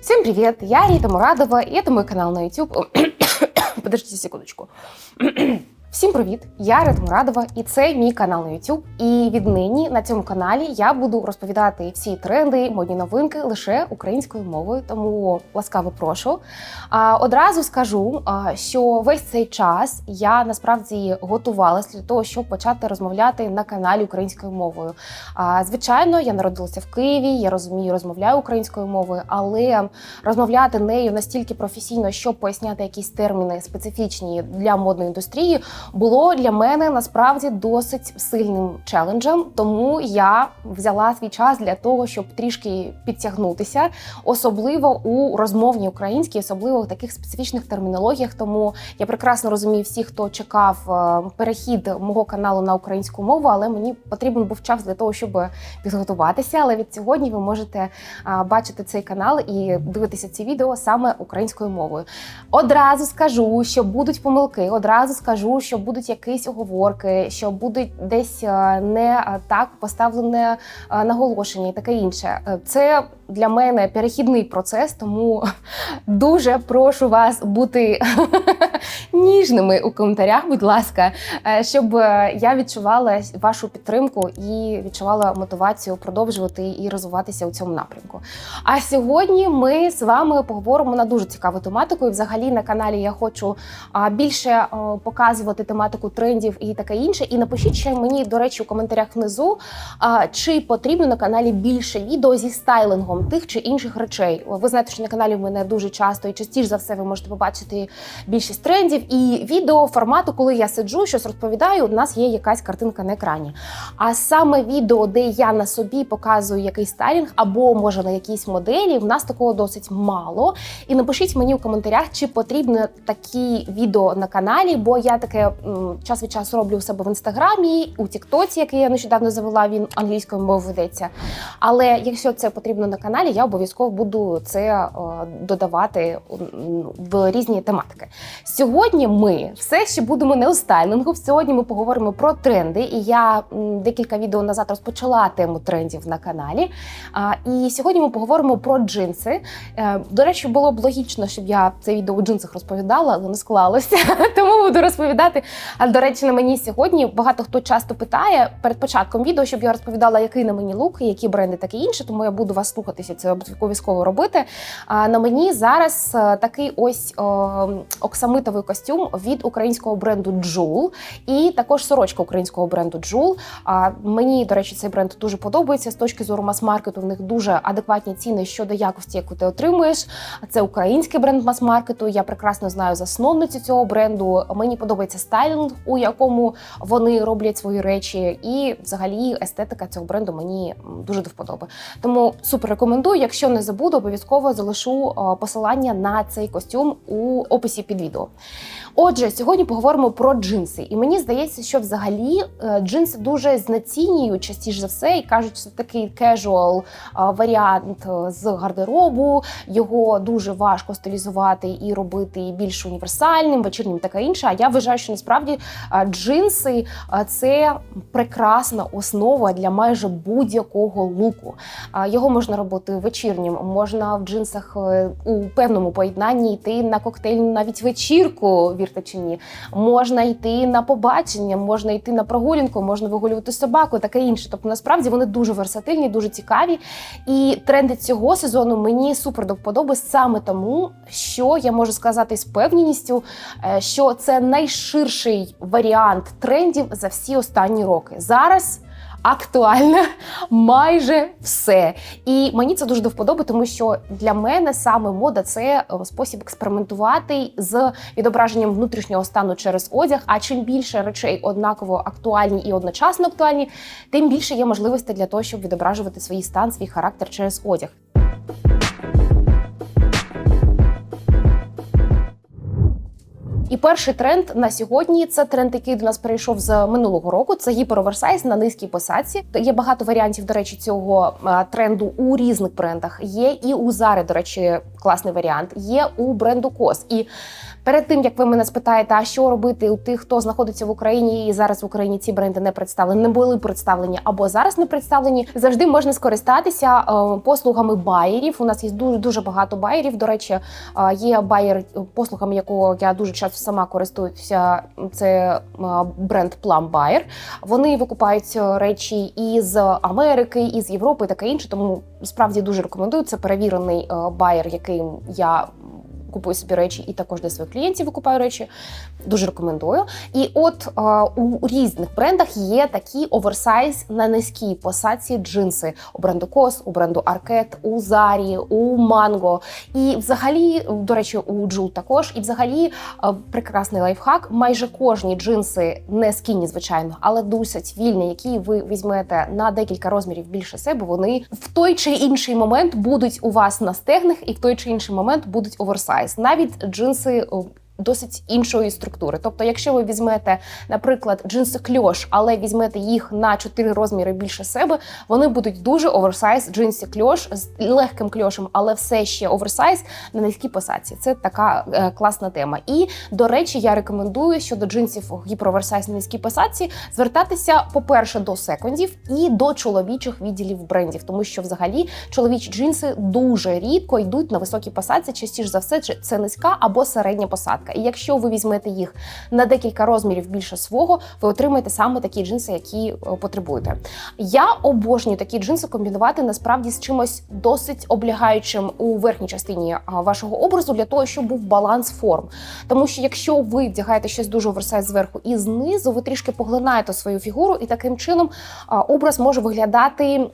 Всем привет! Я Рита Мурадова, и это мой канал на YouTube. Подождите секундочку. Всім привіт! Я Рита Мурадова, і це мій канал на YouTube. І віднині на цьому каналі я буду розповідати всі тренди, модні новинки лише українською мовою. Тому ласкаво прошу. А, Одразу скажу, що весь цей час я насправді готувалася для того, щоб почати розмовляти на каналі українською мовою. А, Звичайно, я народилася в Києві, я розумію, розмовляю українською мовою, але розмовляти нею настільки професійно, щоб поясняти якісь терміни специфічні для модної індустрії було для мене насправді досить сильним челенджем. Тому я взяла свій час для того, щоб трішки підтягнутися, особливо у розмовній українській, особливо в таких специфічних термінологіях. Тому я прекрасно розумію всіх, хто чекав е, перехід мого каналу на українську мову, але мені потрібен був час для того, щоб підготуватися. Але від сьогодні ви можете бачити цей канал і дивитися ці відео саме українською мовою. Одразу скажу, що будуть помилки. Одразу скажу, що будуть якісь оговорки, що будуть десь е, не е, так поставлене е, наголошення і таке інше. Це для мене перехідний процес, тому дуже прошу вас бути ніжними у коментарях, будь ласка, е, щоб е, я відчувала вашу підтримку і відчувала мотивацію продовжувати і розвиватися у цьому напрямку. А сьогодні ми з вами поговоримо на дуже цікаву тематику. І взагалі на каналі я хочу більше показувати тематику трендів і таке інше. І напишіть ще мені, до речі, у коментарях внизу, чи потрібно на каналі більше відео зі стайлингом тих чи інших речей. Ви знаєте, що на каналі в мене дуже часто і частіше за все ви можете побачити більшість трендів і відео формату, коли я сиджу, щось розповідаю. У нас є якась картинка на екрані. А саме відео, де я на собі показую якийсь стайлінг, або може на якійсь моделі, в нас такого досить мало. І напишіть мені у коментарях, чи потрібно такі відео на каналі, бо я таке м, час від часу роблю у себе в інстаграмі, у Тіктоці, який я нещодавно завела, він англійською мовою ведеться. Але якщо це потрібно на каналі, я обов'язково буду це е, додавати в різні тематики. Сьогодні ми все ще будемо не у стайлингу. Сьогодні ми поговоримо про тренди. І я декілька відео назад розпочала тему трендів на каналі. І сьогодні ми поговоримо про джинси. Е, До речі, було б логічно, щоб я це відео у джинсах розповідала, але не склалося. Тому буду розповідати. А до речі, на мені сьогодні багато хто часто питає перед початком відео, щоб я розповідала, який на мені лук, які бренди, таке інше. Тому я буду вас слухатися. Це обов'язково робити. А на мені зараз е, такий ось е, оксамитовий костюм від українського бренду Джул, і також сорочка українського бренду Джул. Мені, до речі, цей бренд дуже подобається з точки зору мас-маркету. В них дуже адекватні ціни щодо якості, яку ти отримуєш. Це український бренд мас-маркету. Я прекрасно знаю засновницю цього бренду. Мені подобається стайлінг, у якому вони роблять свої речі, і взагалі естетика цього бренду мені дуже до вподоби. Тому супер рекомендую. Якщо не забуду, обов'язково залишу посилання на цей костюм у описі під відео. Отже, сьогодні поговоримо про джинси. І мені здається, що взагалі е, джинси дуже знецінюють частіше за все і кажуть, що це такий кежуал варіант е, з гардеробу. Його дуже важко стилізувати і робити більш універсальним, вечірнім таке інше. А я вважаю, що насправді джинси це прекрасна основа для майже будь-якого луку. Його можна робити вечірнім, можна в джинсах е, у певному поєднанні йти на коктейльну навіть вечірку, вірте чи ні. Можна йти на побачення, можна йти на прогулянку, можна вигулювати собаку, таке інше. Тобто, насправді вони дуже версатильні, дуже цікаві. І тренди цього сезону мені супер до вподоби саме тому, що я можу сказати з певністю, е, що це найширший варіант трендів за всі останні роки. Зараз актуальне майже все. І мені це дуже до вподоби, тому що для мене саме мода це е, спосіб експериментувати з відображенням внутрішнього стану через одяг. А чим більше речей однаково актуальні і одночасно актуальні, тим більше є можливостей для того, щоб відображувати свій стан, свій характер через одяг. І перший тренд на сьогодні це тренд, який до нас перейшов з минулого року. Це гіпероверсайз на низькій посадці. Є багато варіантів, до речі, цього е, тренду у різних брендах. Є і у Зари, до речі, класний варіант. Є у бренду Кос. І Перед тим як ви мене спитаєте, а що робити у тих, хто знаходиться в Україні і зараз в Україні ці бренди не представлені, не були представлені або зараз не представлені, завжди можна скористатися е, послугами байерів. У нас є дуже дуже багато байерів. До речі, е, є байер, послугами якого я дуже часто сама користуюся. Це е, бренд Plum Buyer. Вони викупають речі із Америки, із Європи, таке інше. Тому справді дуже рекомендую. Це перевірений байер, яким я купую собі речі і також для своїх клієнтів викупаю речі. Дуже рекомендую. І от е, у різних брендах є такі оверсайз на низькій посадці джинси у бренду Кос, у бренду Аркет, у Зарі, у Манго. І взагалі, до речі, у Джул також. І взагалі е, прекрасний лайфхак. Майже кожні джинси не скіні, звичайно, але досить вільні, які ви візьмете на декілька розмірів більше себе. Вони в той чи інший момент будуть у вас на стегнах, і в той чи інший момент будуть оверсайз. Навіть джинси досить іншої структури. Тобто, якщо ви візьмете, наприклад, джинси кльош, але візьмете їх на 4 розміри більше себе, вони будуть дуже оверсайз джинси кльош з легким кльошем, але все ще оверсайз на низькій посадці. Це така е, класна тема. І до речі, я рекомендую щодо джинсів гіпероверсайз на низькій посадці звертатися, по-перше, до секондів і до чоловічих відділів брендів, тому що взагалі чоловічі джинси дуже рідко йдуть на високій посадці. Частіше за все, це низька або середня посадка посадка. І якщо ви візьмете їх на декілька розмірів більше свого, ви отримаєте саме такі джинси, які е, потребуєте. Я обожнюю такі джинси комбінувати насправді з чимось досить облягаючим у верхній частині вашого образу для того, щоб був баланс форм. Тому що якщо ви вдягаєте щось дуже оверсайз зверху і знизу, ви трішки поглинаєте свою фігуру, і таким чином образ може виглядати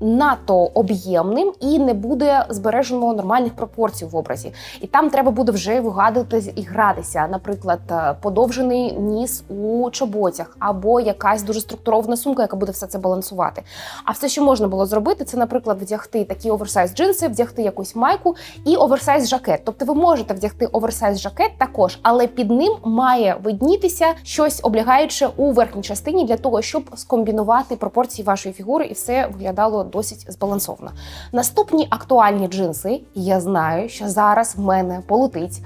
надто об'ємним і не буде збережено нормальних пропорцій в образі. І там треба буде вже вигадувати і гратися, наприклад, е, подовжений ніс у чоботях, або якась дуже структурована сумка, яка буде все це балансувати. А все, що можна було зробити, це, наприклад, вдягти такі оверсайз джинси, вдягти якусь майку і оверсайз жакет. Тобто, ви можете вдягти оверсайз жакет також, але під ним має виднітися щось облягаюче у верхній частині для того, щоб скомбінувати пропорції вашої фігури, і все виглядало досить збалансовано. Наступні актуальні джинси, я знаю, що зараз в мене полетить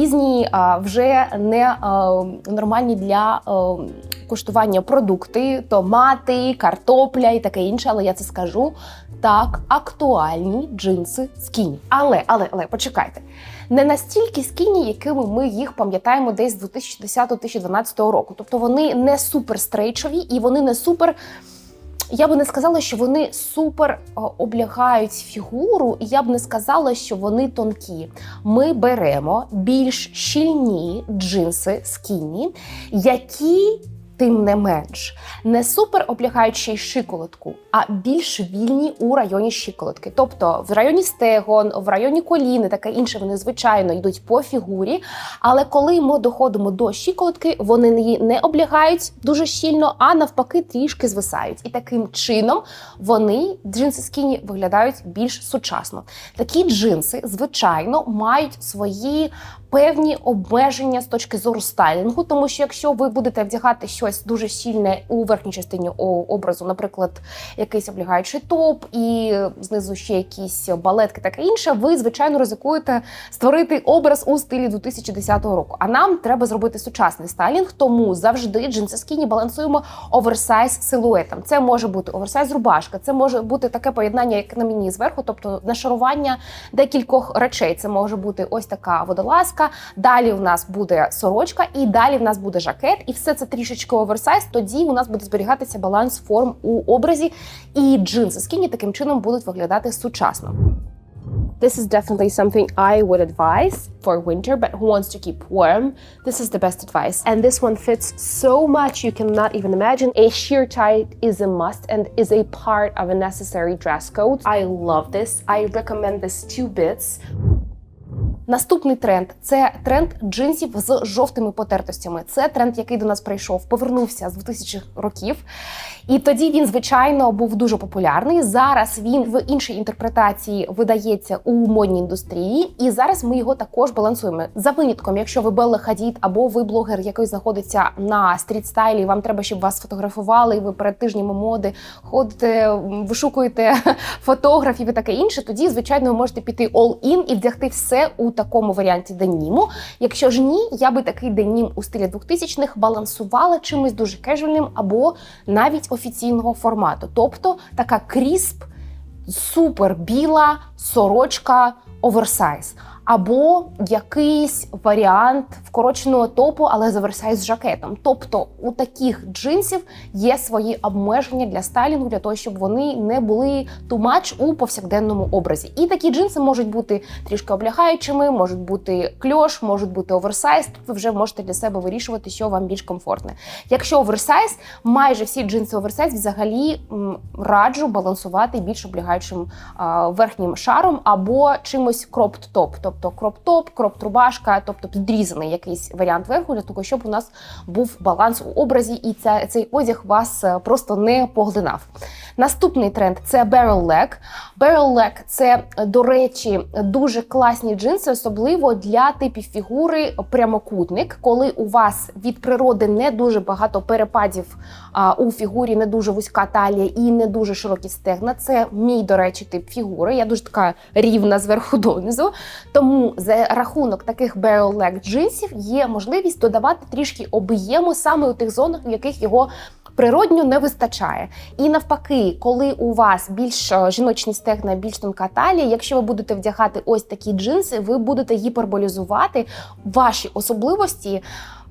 різні вже не нормальні для куштування продукти, томати, картопля і таке інше. Але я це скажу так, актуальні джинси скіні. Але, але, але почекайте. Не настільки скіні, якими ми їх пам'ятаємо десь з 2010-2012 року. Тобто вони не супер стрейчові і вони не супер. Я би не сказала, що вони супер е, облягають фігуру, і я б не сказала, що вони тонкі. Ми беремо більш щільні джинси скіні, які тим не менш не супер облягаючи шиколотку, а більш вільні у районі щиколотки. Тобто в районі стегон, в районі коліни, таке інше, вони звичайно йдуть по фігурі. Але коли ми доходимо до щиколотки, вони її не облягають дуже щільно, а навпаки, трішки звисають. І таким чином вони джинси скіні виглядають більш сучасно. Такі джинси, звичайно, мають свої певні обмеження з точки зору стайлінгу, тому що якщо ви будете вдягати щось дуже щільне у верхній частині образу, наприклад, якийсь облягаючий топ, і знизу ще якісь балетки, таке інше, ви звичайно ризикуєте створити образ у стилі 2010 року. А нам треба зробити сучасний стайлінг, тому завжди джинси скіні балансуємо оверсайз силуетом. Це може бути оверсайз рубашка, це може бути таке поєднання, як на мені зверху, тобто нашарування декількох речей. Це може бути ось така водолазка далі у нас буде сорочка, і далі в нас буде жакет, і все це трішечки оверсайз. Тоді у нас буде зберігатися баланс форм у образі, і джинси скіні таким чином будуть виглядати сучасно. This is definitely something I would advise for winter, but who wants to keep warm, this is the best advice. And this one fits so much you cannot even imagine. A sheer tie is a must and is a part of a necessary dress code. I love this. I recommend this two bits. Наступний тренд це тренд джинсів з жовтими потертостями. Це тренд, який до нас прийшов, повернувся з 2000 років. І тоді він, звичайно, був дуже популярний. Зараз він в іншій інтерпретації видається у модній індустрії, і зараз ми його також балансуємо. За винятком, якщо ви Белла Хадід або ви блогер, який знаходиться на стрітстайлі, вам треба, щоб вас фотографували, ви перед тижнями моди ходите, вишукуєте фотографів і таке інше. Тоді, звичайно, ви можете піти all-in і вдягти все у такому варіанті деніму. Якщо ж ні, я би такий денім у стилі 2000-х балансувала чимось дуже кежуальним або навіть офіційного формату. Тобто така крісп, супер біла сорочка оверсайз. Або якийсь варіант вкороченого топу, але з оверсайз жакетом. Тобто у таких джинсів є свої обмеження для стайлінгу, для того, щоб вони не були much у повсякденному образі. І такі джинси можуть бути трішки облягаючими, можуть бути кльош, можуть бути оверсайз. Тут ви вже можете для себе вирішувати, що вам більш комфортне. Якщо оверсайз, майже всі джинси оверсайз взагалі раджу балансувати більш облягаючим верхнім шаром або чимось кропт топ, тобто кроп-топ, кроп-трубашка, тобто підрізаний якийсь варіант верху, для того, щоб у нас був баланс у образі, і ця, цей одяг вас е, просто не поглинав. Наступний тренд це barrel leg. Barrel leg – це, до речі, дуже класні джинси, особливо для типів фігури прямокутник, коли у вас від природи не дуже багато перепадів а, у фігурі, не дуже вузька талія і не дуже широкі стегна. Це мій, до речі, тип фігури. Я дуже така рівна зверху донизу. Тому за рахунок таких barrel leg джинсів є можливість додавати трішки об'єму саме у тих зонах, в яких його природньо не вистачає. І навпаки, коли у вас більш е, жіночні стегна, більш тонка талія, якщо ви будете вдягати ось такі джинси, ви будете гіперболізувати ваші особливості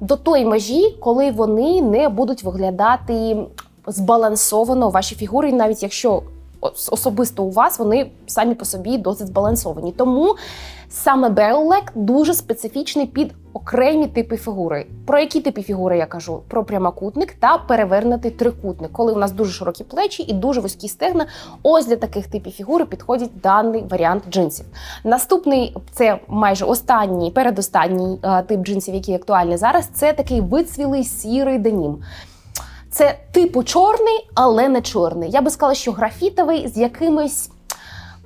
до тої межі, коли вони не будуть виглядати збалансовано ваші фігури, навіть якщо особисто у вас вони самі по собі досить збалансовані. Тому саме barrel дуже специфічний під окремі типи фігури. Про які типи фігури я кажу? Про прямокутник та перевернутий трикутник, коли у нас дуже широкі плечі і дуже вузькі стегна. Ось для таких типів фігури підходить даний варіант джинсів. Наступний це майже останній, передостанній тип джинсів, який актуальний зараз. Це такий вицвілий сірий денім. Це типу чорний, але не чорний. Я би сказала, що графітовий з якимись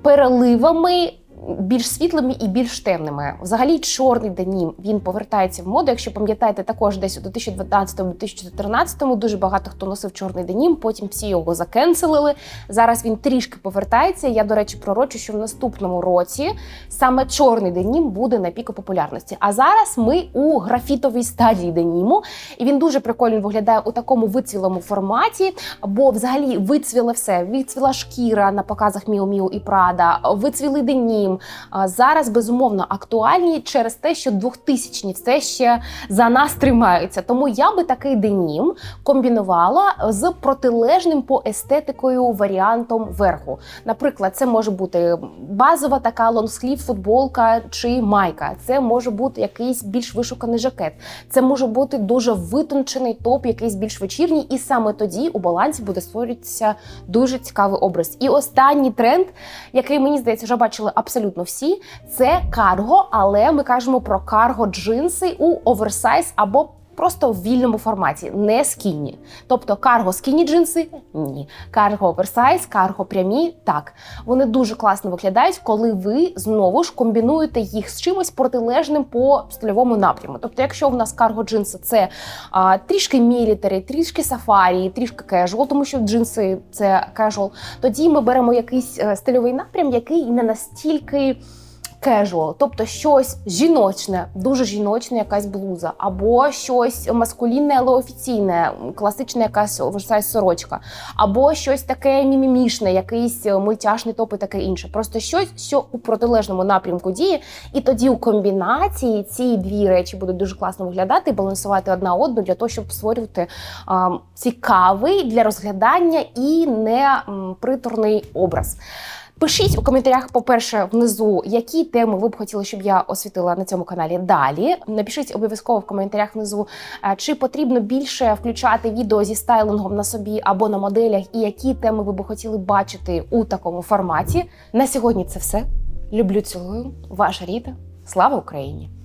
переливами. Більш світлими і більш темними. Взагалі, чорний денім він повертається в моду. Якщо пам'ятаєте, також десь у 2012-2014 дуже багато хто носив чорний денім, потім всі його закенселили. Зараз він трішки повертається. Я, до речі, пророчу, що в наступному році саме чорний денім буде на піку популярності. А зараз ми у графітовій стадії деніму, і він дуже прикольно виглядає у такому вицвілому форматі, бо взагалі вицвіле все. Вицвіла шкіра на показах Міу Міу і Прада, вицвілий денім. А Зараз безумовно актуальні через те, що 2000-ні все ще за нас тримаються. Тому я би такий денім комбінувала з протилежним по естетикою варіантом верху. Наприклад, це може бути базова така лонгслів футболка чи майка. Це може бути якийсь більш вишуканий жакет. Це може бути дуже витончений топ, якийсь більш вечірній, і саме тоді у балансі буде створюватися дуже цікавий образ. І останній тренд, який мені здається, вже бачили абсолютно всі, це карго, але ми кажемо про карго джинси у оверсайз або просто в вільному форматі, не скіні. Тобто карго скіні джинси ні. Карго оверсайз, карго прямі так. Вони дуже класно виглядають, коли ви знову ж комбінуєте їх з чимось протилежним по стильовому напряму. Тобто, якщо в нас карго джинси це а, трішки мілітарі, трішки сафарі, трішки кежуал, тому що джинси це кежуал, тоді ми беремо якийсь е, стильовий напрям, який не настільки. Casual, тобто щось жіночне, дуже жіночне, якась блуза, або щось маскулінне, але офіційне, класична якась оверсайз сорочка, або щось таке мімімішне, якийсь мультяшний топ і таке інше. Просто щось, що у протилежному напрямку діє, і тоді у комбінації ці дві речі будуть дуже класно виглядати, і балансувати одна одну для того, щоб створювати а, цікавий для розглядання і не приторний образ. Пишіть у коментарях, по-перше, внизу, які теми ви б хотіли, щоб я освітила на цьому каналі далі. Напишіть обов'язково в коментарях внизу, е, чи потрібно більше включати відео зі стайлингом на собі або на моделях, і які теми ви б хотіли бачити у такому форматі. На сьогодні це все. Люблю, цілую. Ваша Ріта. Слава Україні!